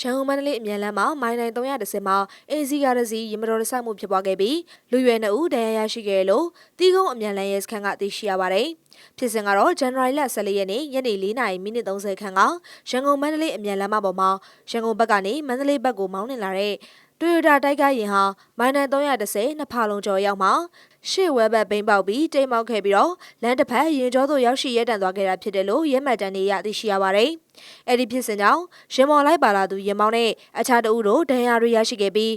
ရန်ကုန်မန္တလေးအမြန်လမ်းမှာမိုင်းနိုင်310မှာအေစီကားတစ်စီးရင်မတော်တဆမှုဖြစ်ပွားခဲ့ပြီးလူရွယ်နှစ်ဦးဒဏ်ရာရရှိခဲ့တယ်လို့တီးကုန်းအမြန်လမ်းရဲစခန်းကသိရှိရပါတယ်။ဖြစ်စဉ်ကတော့ဇန်နဝါရီလ14ရက်နေ့ညနေ4နာရီမိနစ်30ခန်းကရန်ကုန်မန္တလေးအမြန်လမ်းမပေါ်မှာရန်ကုန်ဘက်ကနေမန္တလေးဘက်ကိုမောင်းနှင်လာတဲ့ တိုယိုတာတိုက်ကားယာဉ်ဟာမိုင်နန်310နှစ်ဖာလုံးကျော်ရောက်မှာရှေ့ဝဲဘက်ဘိန်းပေါက်ပြီးတိမ်မောက်ခဲ့ပြီးတော့လမ်းတစ်ဖက်ရင်ကျောသို့ရောက်ရှိရဲတန်သွားခဲ့တာဖြစ်တယ်လို့ရဲမှတ်တမ်းတွေရသိရှိရပါတယ်။အဲ့ဒီဖြစ်စဉ်ကြောင့်ရင်မော်လိုက်ပါလာသူရင်မောင်းနဲ့အခြားတအုပ်တို့ဒဏ်ရာတွေရရှိခဲ့ပြီး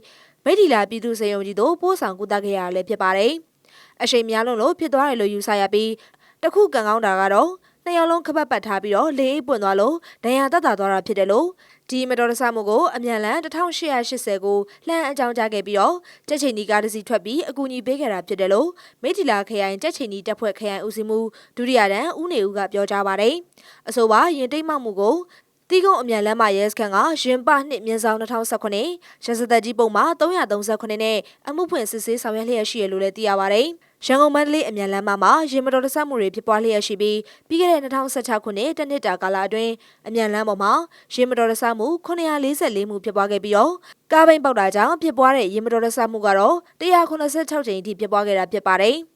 မိထီလာပြည်သူ့စေယုံကြီးတို့ပို့ဆောင်ကူတာခဲ့ရတာလည်းဖြစ်ပါတယ်။အရှိန်များလုံးလို့ဖြစ်သွားတယ်လို့ယူဆရပြီးတခုကံကောင်းတာကတော့ နှစ်ယောက်လုံးခပတ်ပတ်ထားပြီးတော့လေအိပ်ပွင့်သွားလို့ဒဏ်ရာတက်တာသွားတာဖြစ်တယ်လို့ဒီမတော်တဆမှုကိုအမြန်လန်1880ကိုလှမ်းအကြောင်းကြားခဲ့ပြီးတော့ကြက်ချိန်ဒီကားတစ်စီးထွက်ပြီးအကူအညီပေးခဲ့တာဖြစ်တယ်လို့မိထီလာခရိုင်ကြက်ချိန်ဒီတပ်ဖွဲ့ခရိုင်ဦးစီးမှုဒုတိယတန်းဦးနေဦးကပြောကြားပါတယ်အဆိုပါရင်တိတ်မှောက်မှုကို တီကုန်းအမြန်လမ်းမရဲစခန်းကရင်ပနှစ်မြင်းဆောင်2019ရစသက်ကြီးပုံမှာ339နဲ့အမှုဖွင့်စစ်ဆေးဆောင်ရွက်လျက်ရှိရလို့လည်းသိရပါတယ်။ရန်ကုန်မန္တလေးအမြန်လမ်းမမှာရင်မတော်တဆမှုတွေဖြစ်ပွားလျက်ရှိပြီးပြီးခဲ့တဲ့2016ခုနှစ်တနှစ်တာကာလအတွင်းအမြန်လမ်းပေါ်မှာရင်မတော်တဆမှု944မှုဖြစ်ပွားခဲ့ပြီးတော့ကားဘိန်းပေါက်တာကြောင့်ဖြစ်ပွားတဲ့ရင်မတော်တဆမှုကတော့186ကြိမ်အထိဖြစ်ပွားခဲ့တာဖြစ်ပါတယ်။